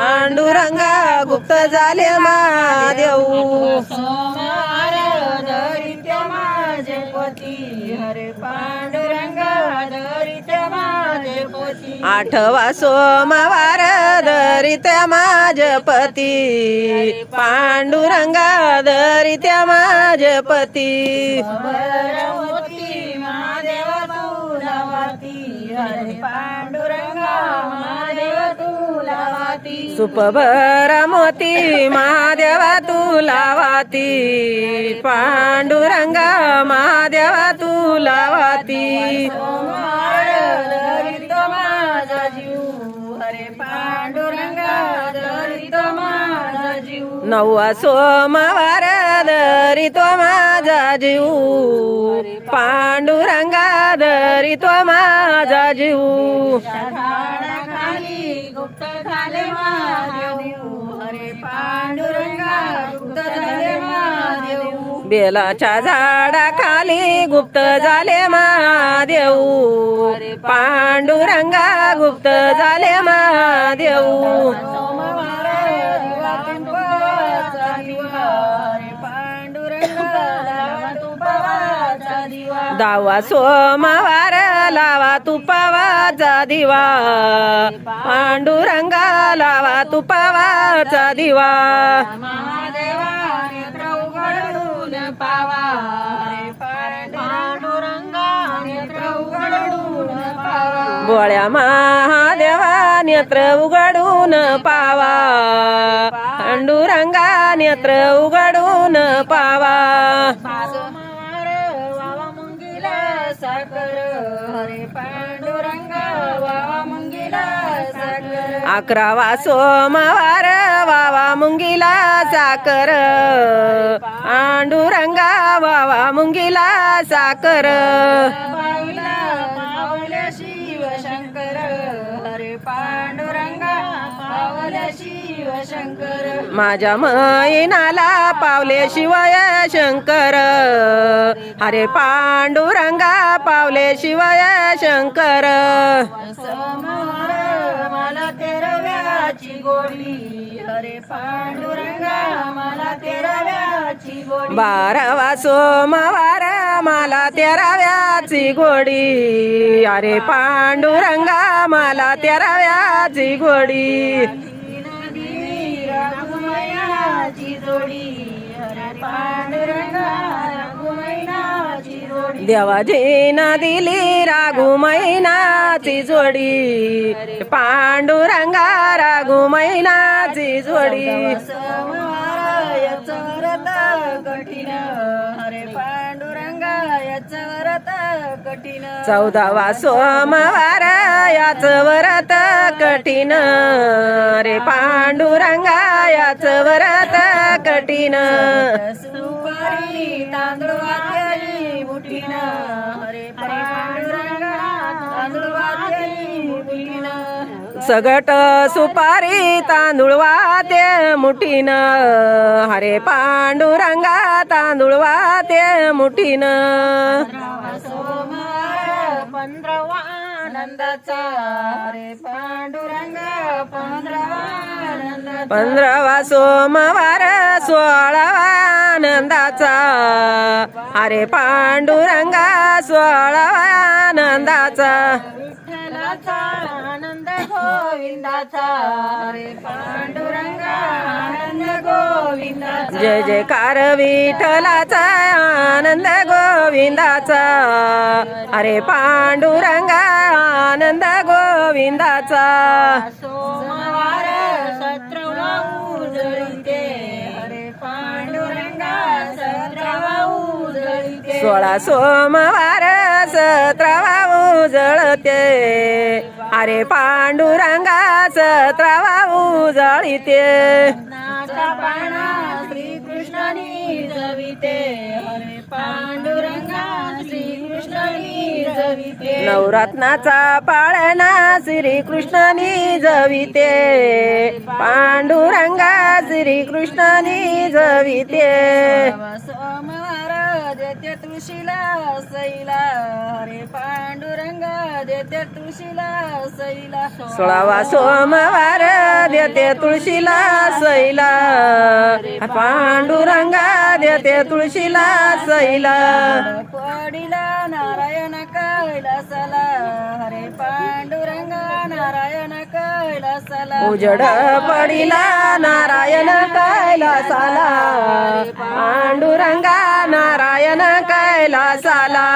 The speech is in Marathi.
पांडुरंगा गुप्त झाले महादेव. सोमवार धरित्य माझे पती. हरे पांडुरंगा धरित्य माझे पती. आठवा सोमवार पांडुरंगा धरित्या माझपती भरमती महादेव तुला वाती हरे धरित महादेवा जीव हरे पांडुरंगा महादेवा माझा जीव नववा सोमवार धरितो माझा जीव. पांडुरंगा धरितो माझा जीव. बेलाच्या बेलाच्या झाडाखाली गुप्त झाले महादेव. पांडुरंगा गुप्त झाले महादेव. लावा दिवा दावा सोमवार लावा तुपावाचा दिवा. पांडुरंगा लावा तुपावाचा दिवा. पावा पांडुरंगा नेत्र उघडून पावा. महादेवा नेत्र उघडून पावा. पांडुरंगा नेत्र उघडून पावा साखर. हरे पांडुरंगा अकरावा सोमवार वावा मुंगीला साकर पांडुरंगा वावा मुंगीला साकर बाईला पावल्या शिव शंकर. हरे पांडुरंगा पावल्या शिव शंकर. माझ्या मैनाला पावले शिवाय शंकर. हरे पांडुरंगा पावले शिवाय शंकर. तेरव्याची गोडी. हरे पांडुरंगा मला तेरव्याची गोडी. बारावा सोमवार मला तेराव्याची गोडी. अरे पांडुरंगा मला तेराव्याची गोडी. जोडी. हरे पांडुरंगा जोडी देवाजीनं दिली राघू मैनाची जोडी. पांडुरंगा राघू मैनाची जोडी. चौदावा सोमवार याच व्रत कठीण. रे पांडुरंगा याच व्रत कठीण. सुपारी तांदूळ सगट सुपारी तांदूळ वाते मुठीन. हरे पांडुरंगा तांदूळ वाते मुठीन. सोमवार पंधरावा आनंदाचा हरे पांडुरंगा पंधरावा आनंदाचा पंधरावा सोमवार सोळावा आनंदाचा हरे पांडुरंगा सोळावा आनंदाचा गोविंदाचा. हरे पांडुरंगा आनंद गोविंदाचा. जय जयकार विठ्ठलाचा आनंद गोविंदाचा. अरे पांडुरंगा आनंद गोविंदाचा. सोमवार सत्रवा उजळीते. हरे पांडुरंगा सत्रवा उजळीते. सोळा सोमवार सतरावा उजळते. अरे पांडुरंगा सतरावा उजळीते. नाचा पाना श्रीकृष्णानी जविते. हरे पांडुरंगा श्रीकृष्णानी जविते. नवरत्नाचा पाळणा श्रीकृष्णानी जविते. पांडुरंगा श्रीकृष्णानी जविते. तुळशीला सैला हरे पांडुरंगा देते तुळशीला सईला. सोळावा सोमवार देते तुळशीला सैला पांडुरंगा देते तुळशीला सैला पडिला नारायण कैलासाला. हरे पांडुरंगा नारायण कैलासाला. उजड पडिला नारायण कैलासाला. पांडुरंगा नारायण कैलासाला.